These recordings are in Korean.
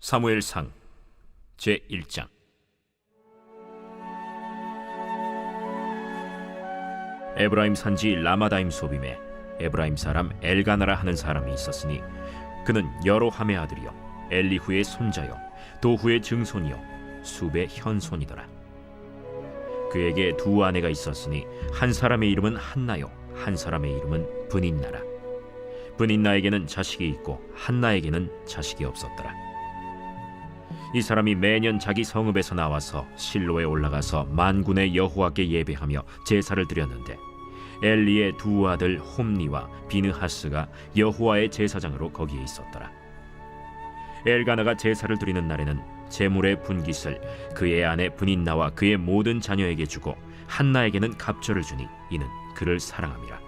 사무엘상 제 1장. 에브라임 산지 라마다임 소빔에 에브라임 사람 엘가나라 하는 사람이 있었으니 그는 여로함의 아들이요 엘리후의 손자요 도후의 증손이요 수베 현손이더라. 그에게 두 아내가 있었으니 한 사람의 이름은 한나요 한 사람의 이름은 분인나라. 분인나에게는 자식이 있고 한나에게는 자식이 없었더라 이 사람이 매년 자기 성읍에서 나와서 실로에 올라가서 만군의 여호와께 예배하며 제사를 드렸는데 엘리의 두 아들 홈니와 비느하스가 여호와의 제사장으로 거기에 있었더라. 엘가나가 제사를 드리는 날에는 제물의 분깃을 그의 아내 분인나와 그의 모든 자녀에게 주고 한나에게는 갑절을 주니 이는 그를 사랑함이라.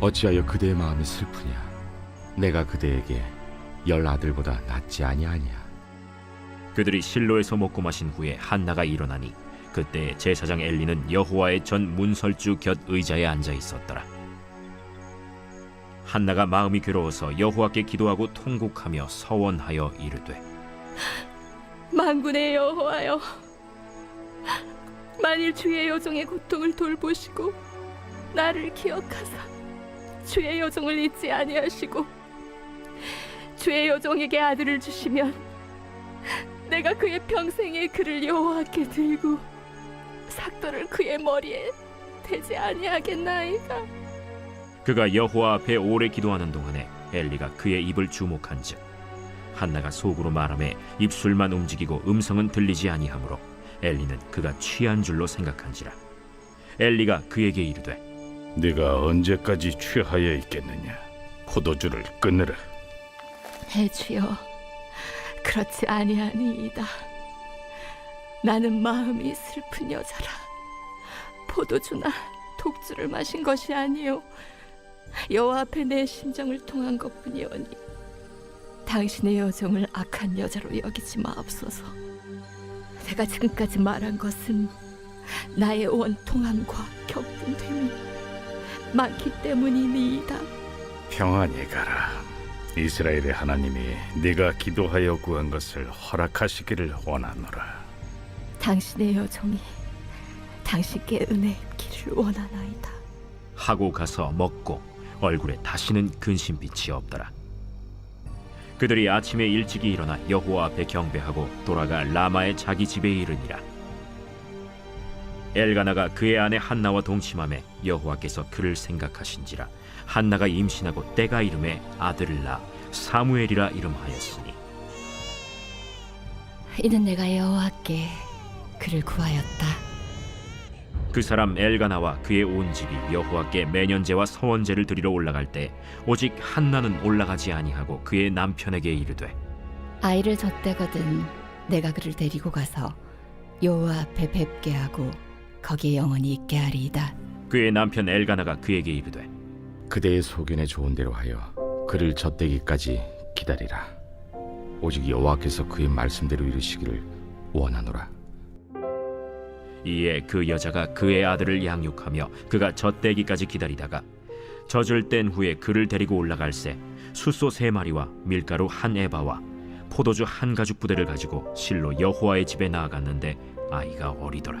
어찌하여 그대의 마음이 슬프냐 내가 그대에게 열 아들보다 낫지 아니하냐 그들이 실로에서 먹고 마신 후에 한나가 일어나니 그때 제사장 엘리는 여호와의 전 문설주 곁 의자에 앉아 있었더라. 한나가 마음이 괴로워서 여호와께 기도하고 통곡하며 서원하여 이르되 만군의 여호와여 만일 주의 여종의 고통을 돌보시고 나를 기억하사 주의 여종을 잊지 아니하시고 주의 여종에게 아들을 주시면 내가 그의 평생에 그를 여호와께 들고 삭도를 그의 머리에 대지 아니하겠나이까? 그가 여호와 앞에 오래 기도하는 동안에 엘리가 그의 입을 주목한즉 한나가 속으로 말하며 입술만 움직이고 음성은 들리지 아니하므로 엘리는 그가 취한 줄로 생각한지라. 엘리가 그에게 이르되 네가 언제까지 취하여 있겠느냐? 포도주를 끊으라. 해주여. 그렇지 아니하니이다. 나는 마음이 슬픈 여자라. 포도주나 독주를 마신 것이 아니요 여호와 앞에 내 심정을 통한 것뿐이오니 당신의 여정을 악한 여자로 여기지 마옵소서. 내가 지금까지 말한 것은 나의 원통함과 격분됨이 많기 때문이니이다 평안히 가라. 이스라엘의 하나님이 네가 기도하여 구한 것을 허락하시기를 원하노라. 당신의 여종이 당신께 은혜 입기를 원하나이다. 하고 가서 먹고 얼굴에 다시는 근심빛이 없더라. 그들이 아침에 일찍이 일어나 여호와 앞에 경배하고 돌아가 라마의 자기 집에 이르니라. 엘가나가 그의 아내 한나와 동침함에 여호와께서 그를 생각하신지라 한나가 임신하고 때가 이름에 아들을 낳아 사무엘이라 이름하였으니 이는 내가 여호와께 그를 구하였다. 그 사람 엘가나와 그의 온 집이 여호와께 매년제와 서원제를 드리러 올라갈 때 오직 한나는 올라가지 아니하고 그의 남편에게 이르되 아이를 젖대거든 내가 그를 데리고 가서 여호와 앞에 뵙게 하고 거기에 영원히 있게 하리이다. 그의 남편 엘가나가 그에게 이르되 그대의 소견에 좋은 대로 하여 그를 젖대기까지 기다리라 오직 여호와께서 그의 말씀대로 이루시기를 원하노라 이에 그 여자가 그의 아들을 양육하며 그가 젖대기까지 기다리다가 젖을 뗀 후에 그를 데리고 올라갈새 숫소 세 마리와 밀가루 한 에바와 포도주 한 가죽 부대를 가지고 실로 여호와의 집에 나아갔는데 아이가 어리더라.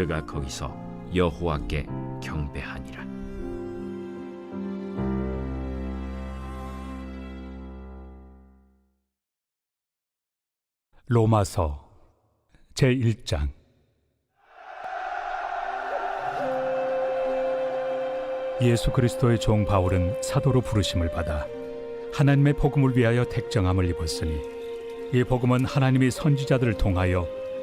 그가 거기서 여호와께 경배하니라. 로마서 제 1장 예수 그리스도의 종 바울은 사도로 부르심을 받아 하나님의 복음을 위하여 택정함을 입었으니 이 복음은 하나님이 선지자들을 통하여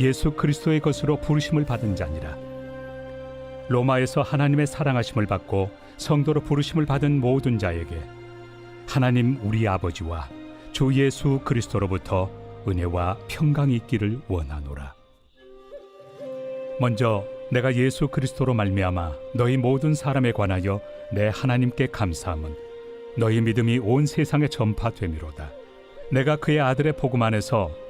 예수 그리스도의 것으로 부르심을 받은 자니라. 로마에서 하나님의 사랑하심을 받고 성도로 부르심을 받은 모든 자에게 하나님 우리 아버지와 주 예수 그리스도로부터 은혜와 평강이 있기를 원하노라. 먼저 내가 예수 그리스도로 말미암아 너희 모든 사람에 관하여 내 하나님께 감사함은 너희 믿음이 온 세상에 전파됨이로다. 내가 그의 아들의 복음 안에서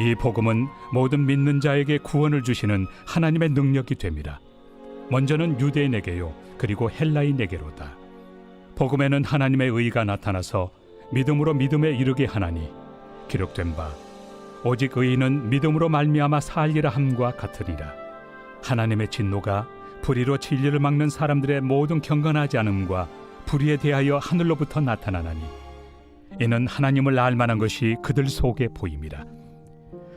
이 복음은 모든 믿는 자에게 구원을 주시는 하나님의 능력이 됨이라. 먼저는 유대인에게요 그리고 헬라인에게로다. 복음에는 하나님의 의가 나타나서 믿음으로 믿음에 이르게 하나니 기록된 바 오직 의인은 믿음으로 말미암아 살리라 함과 같으리라. 하나님의 진노가 불의로 진리를 막는 사람들의 모든 경건하지 않음과 불의에 대하여 하늘로부터 나타나나니 이는 하나님을 알 만한 것이 그들 속에 보임이라.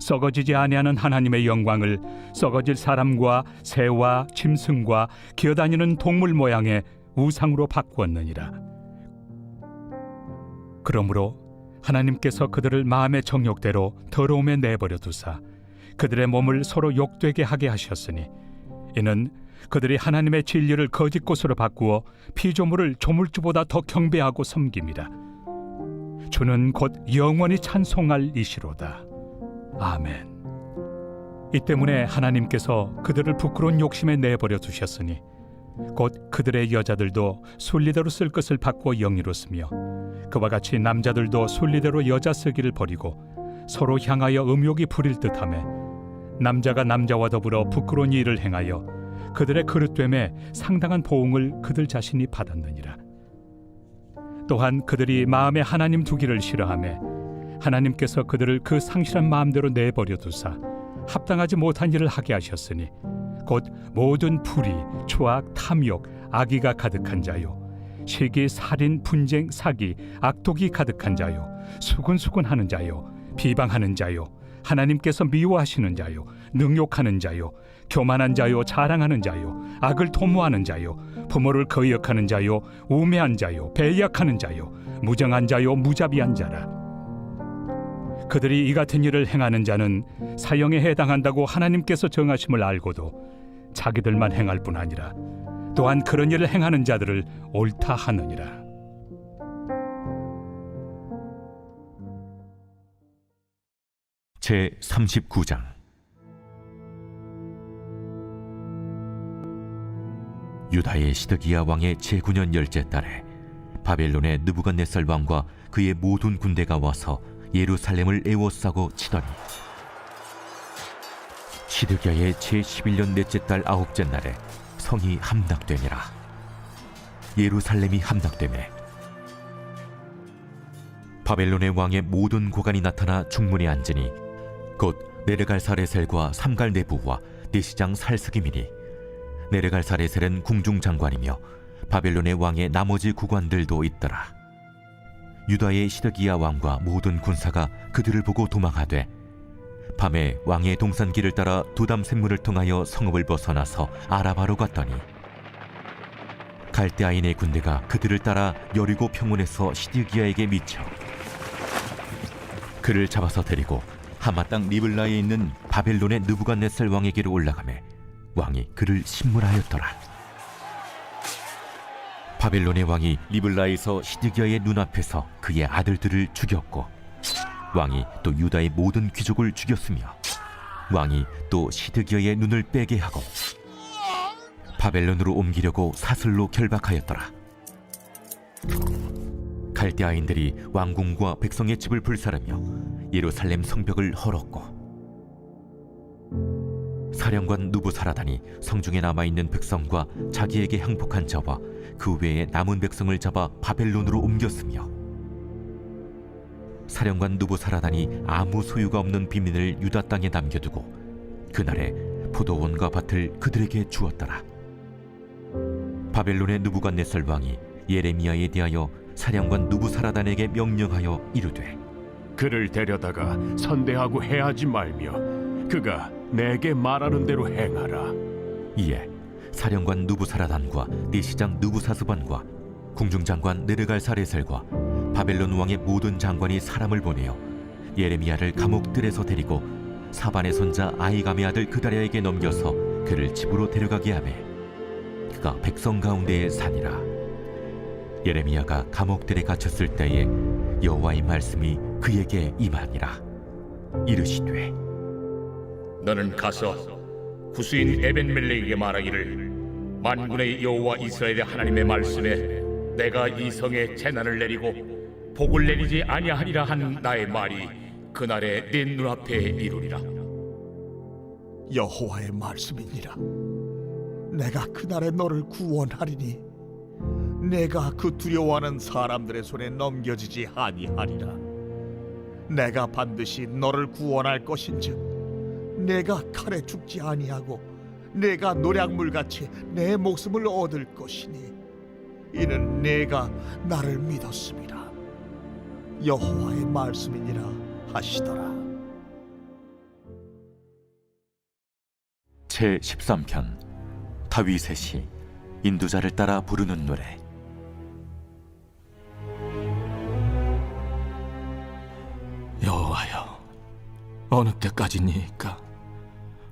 썩어지지 아니하는 하나님의 영광을 썩어질 사람과 새와 짐승과 기어다니는 동물 모양의 우상으로 바꾸었느니라. 그러므로 하나님께서 그들을 마음의 정욕대로 더러움에 내버려 두사 그들의 몸을 서로 욕되게 하게 하셨으니 이는 그들이 하나님의 진리를 거짓 곳으로 바꾸어 피조물을 조물주보다 더 경배하고 섬깁니다. 주는 곧 영원히 찬송할 이시로다. 아멘. 이 때문에 하나님께서 그들을 부끄러운 욕심에 내버려 두셨으니 곧 그들의 여자들도 순리대로 쓸 것을 바꾸어 영리로 쓰며 그와 같이 남자들도 순리대로 여자 쓰기를 버리고 서로 향하여 음욕이 부릴 듯하며 남자가 남자와 더불어 부끄러운 일을 행하여 그들의 그릇됨에 상당한 보응을 그들 자신이 받았느니라. 또한 그들이 마음에 하나님 두기를 싫어하며 하나님께서 그들을 그 상실한 마음대로 내버려 두사 합당하지 못한 일을 하게 하셨으니 곧 모든 불의, 초악, 탐욕, 악의가 가득한 자요 시기, 살인, 분쟁, 사기, 악독이 가득한 자요 수군수군하는 자요 비방하는 자요 하나님께서 미워하시는 자요 능욕하는 자요 교만한 자요 자랑하는 자요 악을 도모하는 자요 부모를 거역하는 자요 우매한 자요 배약하는 자요 무정한 자요 무자비한 자라 그들이 이 같은 일을 행하는 자는 사형에 해당한다고 하나님께서 정하심을 알고도 자기들만 행할 뿐 아니라 또한 그런 일을 행하는 자들을 옳다 하느니라. 제 39장 유다의 시드기야 왕의 제9년 열째 달에 바벨론의 느부갓네살 왕과 그의 모든 군대가 와서 예루살렘을 에워싸고 치더니 시드기야의 제11년 넷째 달 아홉째 날에 성이 함락되니라. 예루살렘이 함락되매 바벨론의 왕의 모든 고관이 나타나 중문에 앉으니 곧 네르갈사레셀과 삼갈네부와 내시장 살스기미니 네르갈사레셀은 궁중장관이며 바벨론의 왕의 나머지 구관들도 있더라 유다의 시드기야 왕과 모든 군사가 그들을 보고 도망하되 밤에 왕의 동산길을 따라 두담 샘물을 통하여 성읍을 벗어나서 아라바로 갔더니 갈대아인의 군대가 그들을 따라 여리고 평원에서 시드기야에게 미쳐 그를 잡아서 데리고 하마 땅 리블라에 있는 바벨론의 느부갓네살 왕에게로 올라가매 왕이 그를 신문하였더라. 바벨론의 왕이 리블라에서 시드기야의 눈앞에서 그의 아들들을 죽였고 왕이 또 유다의 모든 귀족을 죽였으며 왕이 또 시드기야의 눈을 빼게 하고 바벨론으로 옮기려고 사슬로 결박하였더라. 갈대아인들이 왕궁과 백성의 집을 불살르며 예루살렘 성벽을 헐었고 사령관 누부사라단이 성중에 남아 있는 백성과 자기에게 항복한 자와 그 외에 남은 백성을 잡아 바벨론으로 옮겼으며 사령관 누부사라단이 아무 소유가 없는 비민을 유다 땅에 남겨두고 그날에 포도원과 밭을 그들에게 주었더라. 바벨론의 누부갓네살 왕이 예레미야에 대하여 사령관 누부사라단에게 명령하여 이르되 그를 데려다가 선대하고 해하지 말며 그가 내게 말하는 대로 행하라. 이에 사령관 누부사라단과 내시장 누부사스반과 궁중장관 느르갈사레셀과 바벨론 왕의 모든 장관이 사람을 보내어 예레미야를 감옥들에서 데리고 사반의 손자 아이감의 아들 그다랴에게 넘겨서 그를 집으로 데려가게 하매 그가 백성 가운데에 사니라 예레미야가 감옥들에 갇혔을 때에 여호와의 말씀이 그에게 임하니라 이르시되 너는 가서 구수인 에벤멜렉에게 말하기를 만군의 여호와 이스라엘의 하나님의 말씀에 내가 이 성에 재난을 내리고 복을 내리지 아니하리라 한 나의 말이 그날에 네 눈앞에 이루리라 여호와의 말씀이니라. 내가 그날에 너를 구원하리니 내가 그 두려워하는 사람들의 손에 넘겨지지 아니하리라. 내가 반드시 너를 구원할 것인즉 내가 칼에 죽지 아니하고 내가 노략물 같이 내 목숨을 얻을 것이니 이는 내가 나를 믿었습니다. 여호와의 말씀이니라 하시더라. 제 13편 다윗의 시 인도자를 따라 부르는 노래 여호와여, 어느 때까지니까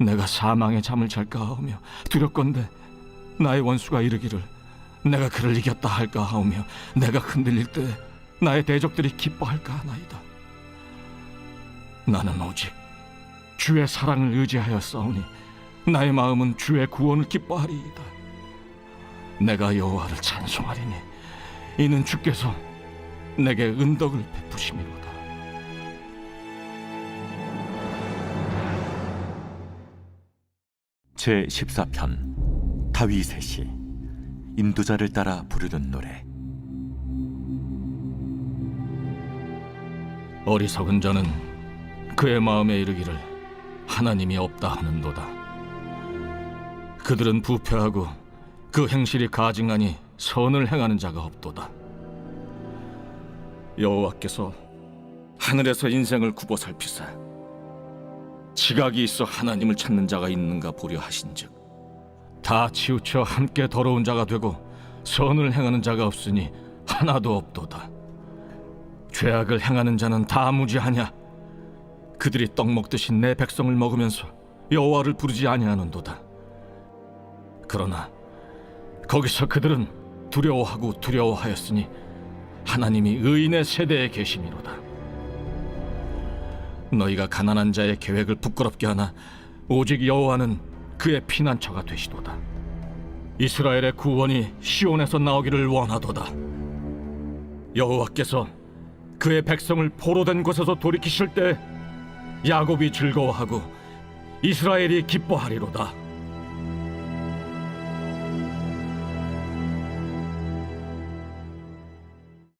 내가 사망의 잠을 잘까 하오며 두렵건대 나의 원수가 이르기를 내가 그를 이겼다 할까 하오며 내가 흔들릴 때 나의 대적들이 기뻐할까 하나이다. 나는 오직 주의 사랑을 의지하여 싸우니 나의 마음은 주의 구원을 기뻐하리이다. 내가 여호와를 찬송하리니 이는 주께서 내게 은덕을 베푸심이로다 제 14편 다윗의 시 인도자를 따라 부르는 노래 어리석은 자는 그의 마음에 이르기를 하나님이 없다 하는도다. 그들은 부패하고 그 행실이 가증하니 선을 행하는 자가 없도다. 여호와께서 하늘에서 인생을 굽어 살피사 지각이 있어 하나님을 찾는 자가 있는가 보려 하신즉 다 치우쳐 함께 더러운 자가 되고 선을 행하는 자가 없으니 하나도 없도다. 죄악을 행하는 자는 다 무지하냐? 그들이 떡 먹듯이 내 백성을 먹으면서 여호와를 부르지 아니하는도다. 그러나 거기서 그들은 두려워하고 두려워하였으니 하나님이 의인의 세대에 계심이로다. 너희가 가난한 자의 계획을 부끄럽게 하나 오직 여호와는 그의 피난처가 되시도다. 이스라엘의 구원이 시온에서 나오기를 원하도다. 여호와께서 그의 백성을 포로된 곳에서 돌이키실 때 야곱이 즐거워하고 이스라엘이 기뻐하리로다.